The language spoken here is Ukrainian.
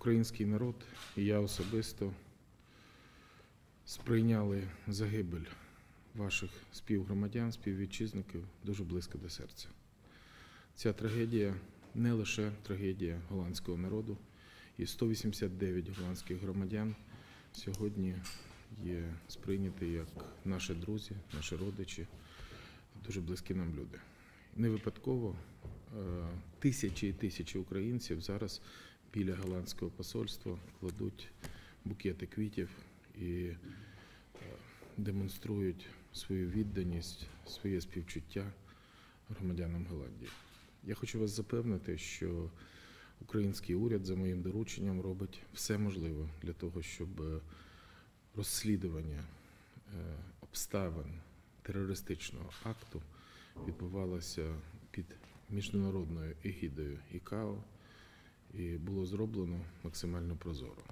український народ і я особисто сприйняли загибель ваших співгромадян, співвітчизників дуже близько до серця. Ця трагедія не лише трагедія голландського народу, і 189 голландських громадян сьогодні є сприйняті як наші друзі, наші родичі, дуже близькі нам люди. Не випадково е, тисячі і тисячі українців зараз біля голландського посольства кладуть букети квітів і е, демонструють свою відданість, своє співчуття громадянам Голландії. Я хочу вас запевнити, що український уряд за моїм дорученням робить все можливе для того, щоб е, розслідування е, обставин терористичного акту відбувалося під міжнародною егідою ІКАО і було зроблено максимально прозоро.